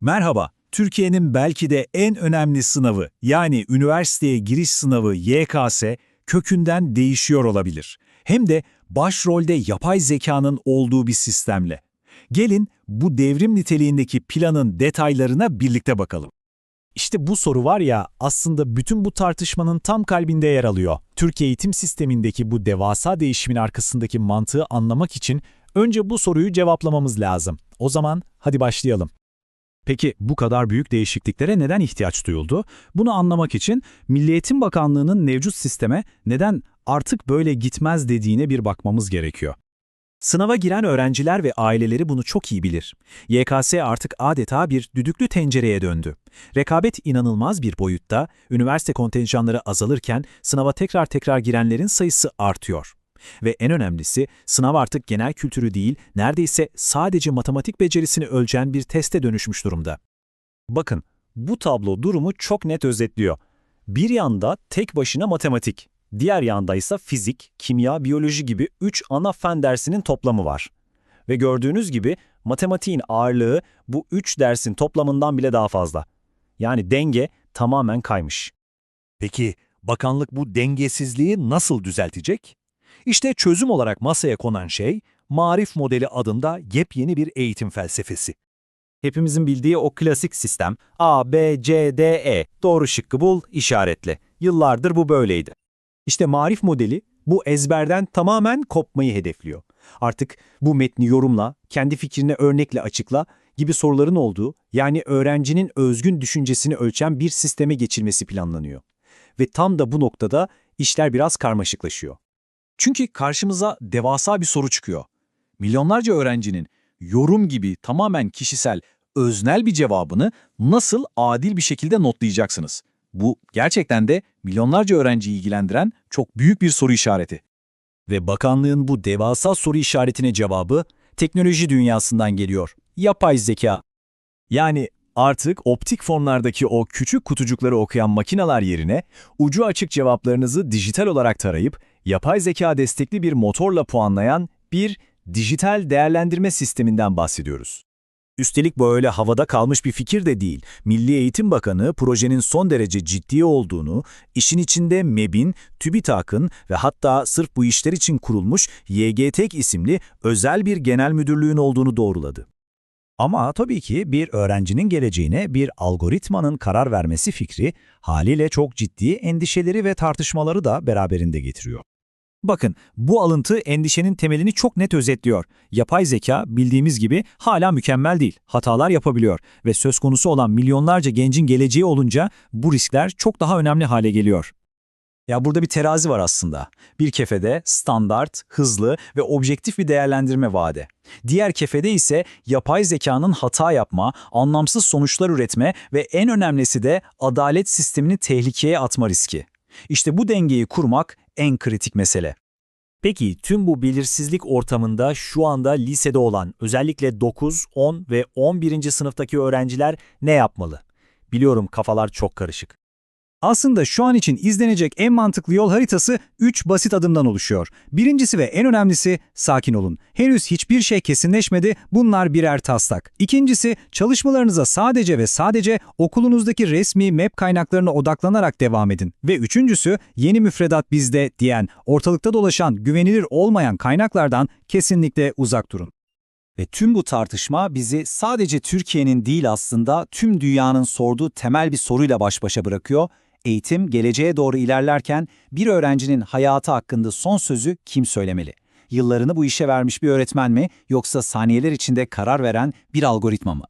Merhaba, Türkiye'nin belki de en önemli sınavı yani üniversiteye giriş sınavı YKS kökünden değişiyor olabilir. Hem de başrolde yapay zekanın olduğu bir sistemle. Gelin bu devrim niteliğindeki planın detaylarına birlikte bakalım. İşte bu soru var ya aslında bütün bu tartışmanın tam kalbinde yer alıyor. Türkiye eğitim sistemindeki bu devasa değişimin arkasındaki mantığı anlamak için önce bu soruyu cevaplamamız lazım. O zaman hadi başlayalım. Peki bu kadar büyük değişikliklere neden ihtiyaç duyuldu? Bunu anlamak için Milli Eğitim Bakanlığı'nın mevcut sisteme neden artık böyle gitmez dediğine bir bakmamız gerekiyor. Sınava giren öğrenciler ve aileleri bunu çok iyi bilir. YKS artık adeta bir düdüklü tencereye döndü. Rekabet inanılmaz bir boyutta, üniversite kontenjanları azalırken sınava tekrar tekrar girenlerin sayısı artıyor. Ve en önemlisi sınav artık genel kültürü değil, neredeyse sadece matematik becerisini ölçen bir teste dönüşmüş durumda. Bakın, bu tablo durumu çok net özetliyor. Bir yanda tek başına matematik, diğer yanda ise fizik, kimya, biyoloji gibi üç ana fen dersinin toplamı var. Ve gördüğünüz gibi matematiğin ağırlığı bu üç dersin toplamından bile daha fazla. Yani denge tamamen kaymış. Peki bakanlık bu dengesizliği nasıl düzeltecek? İşte çözüm olarak masaya konan şey, Marif modeli adında yepyeni bir eğitim felsefesi. Hepimizin bildiği o klasik sistem A, B, C, D, E. Doğru şıkkı bul, işaretle. Yıllardır bu böyleydi. İşte marif modeli bu ezberden tamamen kopmayı hedefliyor. Artık bu metni yorumla, kendi fikrini örnekle açıkla gibi soruların olduğu, yani öğrencinin özgün düşüncesini ölçen bir sisteme geçilmesi planlanıyor. Ve tam da bu noktada işler biraz karmaşıklaşıyor. Çünkü karşımıza devasa bir soru çıkıyor. Milyonlarca öğrencinin yorum gibi tamamen kişisel, öznel bir cevabını nasıl adil bir şekilde notlayacaksınız? Bu gerçekten de milyonlarca öğrenciyi ilgilendiren çok büyük bir soru işareti. Ve bakanlığın bu devasa soru işaretine cevabı teknoloji dünyasından geliyor. Yapay zeka. Yani artık optik fonlardaki o küçük kutucukları okuyan makineler yerine ucu açık cevaplarınızı dijital olarak tarayıp yapay zeka destekli bir motorla puanlayan bir dijital değerlendirme sisteminden bahsediyoruz. Üstelik bu öyle havada kalmış bir fikir de değil. Milli Eğitim Bakanı projenin son derece ciddi olduğunu, işin içinde MEB'in, TÜBİTAK'ın ve hatta sırf bu işler için kurulmuş YGTEK isimli özel bir genel müdürlüğün olduğunu doğruladı. Ama tabii ki bir öğrencinin geleceğine bir algoritmanın karar vermesi fikri haliyle çok ciddi endişeleri ve tartışmaları da beraberinde getiriyor. Bakın, bu alıntı endişenin temelini çok net özetliyor. Yapay zeka bildiğimiz gibi hala mükemmel değil, hatalar yapabiliyor ve söz konusu olan milyonlarca gencin geleceği olunca bu riskler çok daha önemli hale geliyor. Ya burada bir terazi var aslında. Bir kefede standart, hızlı ve objektif bir değerlendirme vaadi. Diğer kefede ise yapay zekanın hata yapma, anlamsız sonuçlar üretme ve en önemlisi de adalet sistemini tehlikeye atma riski. İşte bu dengeyi kurmak en kritik mesele. Peki tüm bu belirsizlik ortamında şu anda lisede olan özellikle 9, 10 ve 11. sınıftaki öğrenciler ne yapmalı? Biliyorum kafalar çok karışık. Aslında şu an için izlenecek en mantıklı yol haritası 3 basit adımdan oluşuyor. Birincisi ve en önemlisi sakin olun. Henüz hiçbir şey kesinleşmedi, bunlar birer taslak. İkincisi çalışmalarınıza sadece ve sadece okulunuzdaki resmi map kaynaklarına odaklanarak devam edin. Ve üçüncüsü yeni müfredat bizde diyen, ortalıkta dolaşan güvenilir olmayan kaynaklardan kesinlikle uzak durun. Ve tüm bu tartışma bizi sadece Türkiye'nin değil aslında tüm dünyanın sorduğu temel bir soruyla baş başa bırakıyor. Eğitim geleceğe doğru ilerlerken bir öğrencinin hayatı hakkında son sözü kim söylemeli? Yıllarını bu işe vermiş bir öğretmen mi yoksa saniyeler içinde karar veren bir algoritma mı?